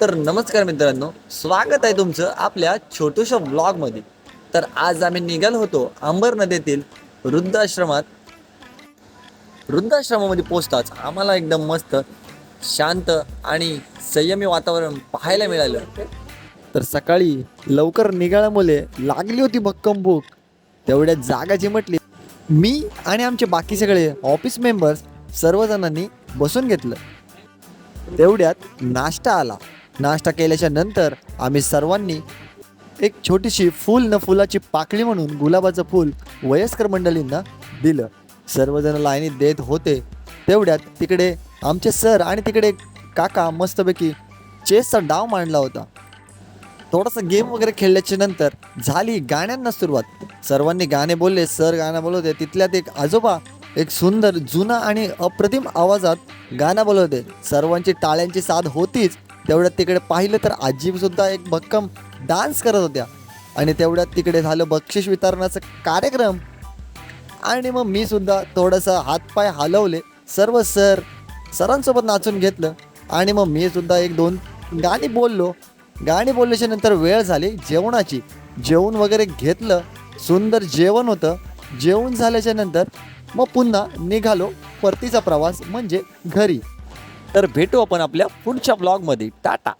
तर नमस्कार मित्रांनो स्वागत आहे तुमचं आपल्या छोट्याशा ब्लॉगमध्ये तर आज आम्ही निघालो होतो अंबर नदीतील वृद्धाश्रमात. वृद्धाश्रमामध्ये पोचताच आम्हाला एकदम मस्त शांत आणि संयमी वातावरण पाहायला मिळालं. तर सकाळी लवकर निघाल्यामुळे लागली होती भक्कम भूक. तेवढ्या जागाची म्हटली मी आणि आमचे बाकी सगळे ऑफिस मेंबर्स सर्वजणांनी बसून घेतलं. तेवढ्यात नाश्ता आला. नाश्ता केल्याच्यानंतर आम्ही सर्वांनी एक छोटीशी फूल न फुलाची पाकळी म्हणून गुलाबाचं फूल वयस्कर मंडळींना दिलं. सर्वजण लाईनीत देत होते. तेवढ्यात तिकडे आमचे सर आणि तिकडे काका मस्तपैकी चेसचा डाव मांडला होता. थोडासा गेम वगैरे खेळल्याच्या नंतर झाली गाण्यांना सुरुवात. सर्वांनी गाणे बोलले. सर गाणं बोलवते तिथल्यात एक आजोबा एक सुंदर जुना आणि अप्रतिम आवाजात गाणं बोलवते सर्वांची टाळ्यांची साथ होतीच. तेवढ्यात तिकडे पाहिलं तर आजी सुद्धा एक भक्कम डान्स करत होत्या. आणि तेवढ्यात तिकडे झालं बक्षीस वितरणाचा कार्यक्रम. आणि मग मी सुद्धा थोडंसं हातपाय हलवले. सर्व सर सरांसोबत नाचून घेतलं. आणि मग मी सुद्धा एक दोन गाणी बोललो. गाणी बोलल्याच्या नंतर वेळ झाली जेवणाची. जेवण वगैरे घेतलं. सुंदर जेवण होतं. जेवण झाल्याच्यानंतर मग पुन्हा निघालो परतीचा प्रवास म्हणजे घरी. तर भेटू आपण आपल्या पुढच्या ब्लॉगमध्ये टाटा!